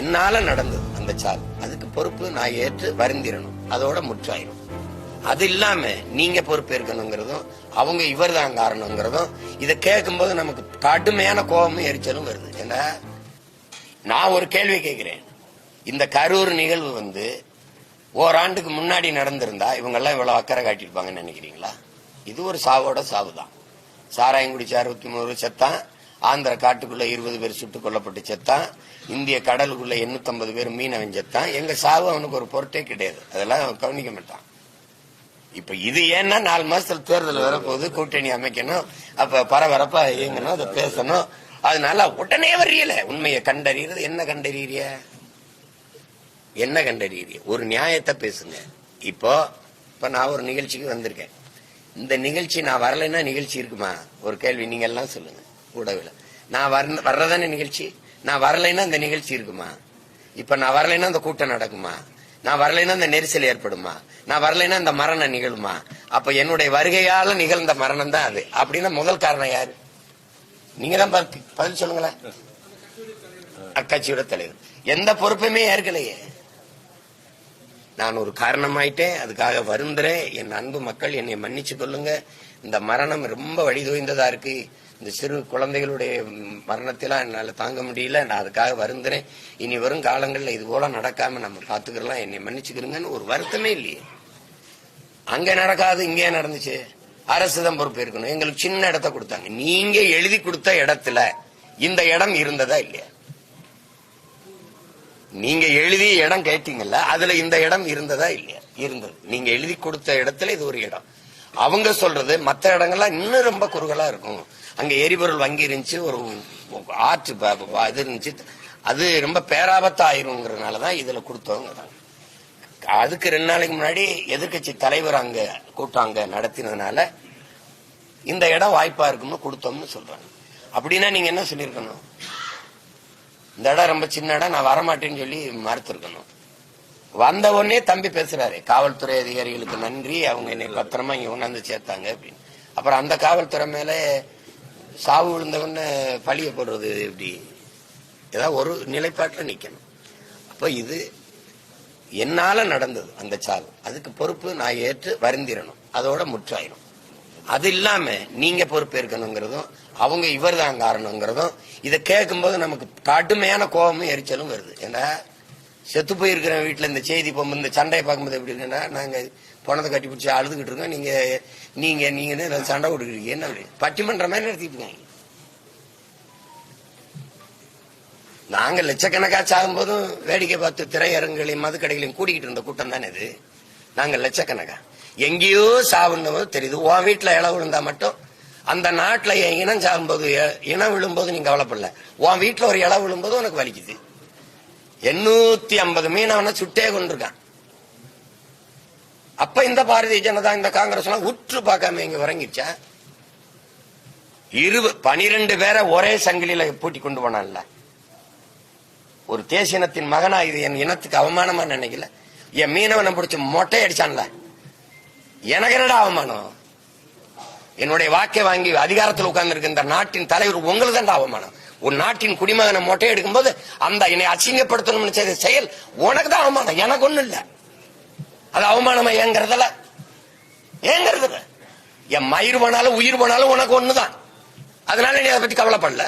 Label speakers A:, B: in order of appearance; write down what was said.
A: என்னால நடந்தது அந்த சாவு. அதுக்கு பொறுப்பு நான் ஏற்று வருந்திரணும். அதோட முற்றாயிரும். அது இல்லாம நீங்க பொறுப்பேற்கணுங்கிறதும் அவங்க இவர் தான் காரணங்கிறதும் இதை கேட்கும்போது நமக்கு கடுமையான கோபமும் எரிச்சலும் வருது. ஏன்னா நான் ஒரு கேள்வி கேட்கிறேன். இந்த கரூர் நிகழ்வு வந்து ஓராண்டுக்கு முன்னாடி நடந்திருந்தா இவங்கெல்லாம் இவ்வளவு அக்கறை காட்டியிருப்பாங்கன்னு நினைக்கிறீங்களா? இது ஒரு சாவோட சாவு தான் சாராயம் குடிச்சு அறுபத்தி மூணு செத்தான். ஆந்திர காட்டுக்குள்ள இருபது பேர் சுட்டுக் கொல்லப்பட்டு செத்தான். இந்திய கடலுக்குள்ள 850 பேர் மீனவன் செத்தான். எங்க சாவு அவனுக்கு ஒரு பொருட்டே கிடையாது. அதெல்லாம் அவன் கவனிக்க மாட்டான். இப்ப இது ஏன்னா நாலு மாசத்துல தேர்தல் வரப்போகுது கூட்டணி அமைக்கணும் அப்ப பரபரப்பா இயங்கணும் அதை பேசணும். அதனால உடனே வரியல உண்மையை கண்டறியறது என்ன கண்டறிய என்ன கண்டறிய ஒரு நியாயத்தை பேசுங்க. இப்போ இப்ப நான் ஒரு நிகழ்ச்சிக்கு வந்திருக்கேன். இந்த நிகழ்ச்சி நான் வரலைன்னா நிகழ்ச்சி இருக்குமா? ஒரு கேள்வி நீங்க எல்லாம் சொல்லுங்க. கூடவில் நான் வர வர்றதானே நிகழ்ச்சி? நான் வரலைன்னா அந்த நிகழ்ச்சி இருக்குமா? இப்ப நான் வரலைன்னா இந்த கூட்டம் நடக்குமா? நான் வரலைன்னா இந்த நெரிசல் ஏற்படுமா? நான் வரலைன்னா அந்த மரணம் நிகழுமா? அப்ப என்னுடைய வருகையால நிகழ்ந்த மரணம் தான் அது. அப்படின்னா முதல் காரணம் யாரு? நீங்க தான் பதில் பதில் சொல்லுங்களேன். அக்கட்சியோட தலைவர். எந்த பொறுப்புமே ஏற்கலையே. நான் ஒரு காரணமாயிட்டேன். அதுக்காக வருந்துறேன். என் அன்பு மக்கள் என்னை மன்னிச்சு கொள்ளுங்க. இந்த மரணம் ரொம்ப வழிதோய்ந்ததா இருக்கு. இந்த சிறு குழந்தைகளுடைய மரணத்தெல்லாம் என்னால் தாங்க முடியல. நான் அதுக்காக வருந்துறேன். இனி வரும் காலங்களில் இது போல நடக்காம நம்ம பார்த்துக்கலாம் என்னை மன்னிச்சுக்கிறோங்கன்னு ஒரு வருத்தமே இல்லையே. அங்க நடக்காது இங்கே நடந்துச்சு. அரசு தான் இருக்கணும். எங்களுக்கு சின்ன இடத்த கொடுத்தாங்க. நீங்க எழுதி கொடுத்த இடத்துல இந்த இடம் இருந்ததா இல்லையா? நீங்க எழுதி இடம் கேட்டீங்கல்ல அதுல இந்த இடம் இருந்ததா இல்லையா? இருந்தது. நீங்க எழுதி கொடுத்த இடத்துல இது ஒரு இடம். அவங்க சொல்றது மற்ற இடங்கள்லாம் இன்னும் ரொம்ப குறுகலா இருக்கும். அங்க எரிபொருள் வங்கி இருந்துச்சு ஒரு ஆற்று இது இருந்துச்சு. அது ரொம்ப பேராபத்தாயிருங்கிறதுனால ஆயிருங்கிறதுனாலதான் இதுல கொடுத்தவங்க அதுக்கு ரெண்டு நாளைக்கு முன்னாடி எதிர்க்கட்சி தலைவர் அங்க கூட்டம் அங்க நடத்தினதுனால இந்த இடம் வாய்ப்பா இருக்கும்னு கொடுத்தோம்னு சொல்றாங்க. அப்படின்னா நீங்க என்ன சொல்லியிருக்கணும்? இந்த இடம் ரொம்ப சின்ன இடம் நான் வரமாட்டேன்னு சொல்லி மறுத்திருக்கணும். வந்த உடனே தம்பி பேசுறாரு. காவல்துறை அதிகாரிகளுக்கு நன்றி. அவங்க என்னை பத்திரமா இங்க கொண்டாந்து சேர்த்தாங்க அப்படின்னு. அப்புறம் அந்த காவல்துறை மேல சாவு விழுந்தவொடனே பழிய போடுறது எப்படி? ஏதாவது ஒரு நிலைப்பாட்டில் நிக்கணும். அப்ப இது என்னால நடந்தது அந்த சாவு. அதுக்கு பொறுப்பு நான் ஏற்று வருந்திரணும். அதோட முற்றாயிரும். அது இல்லாம நீங்க பொறுப்பேற்கணுங்கிறதும் அவங்க இவர் தான் காரணங்கிறதும் இதை கேட்கும்போது நமக்கு கடுமையான கோபமும் எரிச்சலும் வருது. ஏன்னா செத்து போயிருக்கிற வீட்டில் இந்த செய்தி போகும்போது இந்த சண்டையை பார்க்கும்போது எப்படி இருக்குன்னா நாங்கள் பணத்தை கட்டி பிடிச்சி அழுதுகிட்டு இருக்கோம். நீங்கள் நீங்கள் நீங்கள் சண்டை கொடுக்குறீங்க என்ன அப்படி? பட்டிமன்ற மாதிரி நடத்திட்டு இருக்காங்க நாங்கள் லட்சக்கணக்காக சாகும் போதும் வேடிக்கை பார்த்து திரையரங்குகளையும் மதுக்கடைகளையும் கூட்டிகிட்டு இருந்த கூட்டம் தானே இது. நாங்கள் லட்சக்கணக்கா. எங்கேயோ சாவுன்னு தெரியுது உன் வீட்டில் இளவு விழுந்தா மட்டும் அந்த நாட்டில் என் இனம் சாகும்போது எ- இனம் விழும்போது நீங்கள் கவலைப்படல. உன் வீட்டில் ஒரு இளவு விழும்போது உனக்கு வலிக்குது. எண்ணூத்தி ஐம்பது மீனவனை சுட்டே கொண்டிருக்கான். அப்ப இந்த பாரதிய ஜனதா இந்த காங்கிரஸ் எல்லாம் உற்று பார்க்காம இங்க உறங்கிடுச்சா? இரு பனிரெண்டு பேரை ஒரே சங்கிலியில பூட்டி கொண்டு போனான்ல. ஒரு தேசியனத்தின் மகனா இது என் இனத்துக்கு அவமானமா நினைக்கல. என் மீனவனை பிடிச்ச மொட்டை அடிச்சான்ல. எனக்கு என்னடா அவமானம்? என்னுடைய வாக்கை வாங்கி அதிகாரத்தில் உட்கார்ந்து இந்த நாட்டின் தலைவர் உங்களுக்கு தான் அவமானம்? ஒரு நாட்டின் குடிமகனை மொட்டை எடுக்கும்போது அந்த என்னை அசிங்கப்படுத்தணும்னு செய்த செயல் உனக்கு தான் அவமானம். எனக்கு ஒண்ணும் இல்ல. அது அவமானமா ஏங்கிறதுல ஏங்கிறதுல என் மயிர் போனாலும் உயிர் போனாலும் உனக்கு ஒண்ணுதான். அதனால நீ அதை பத்தி கவலைப்படல.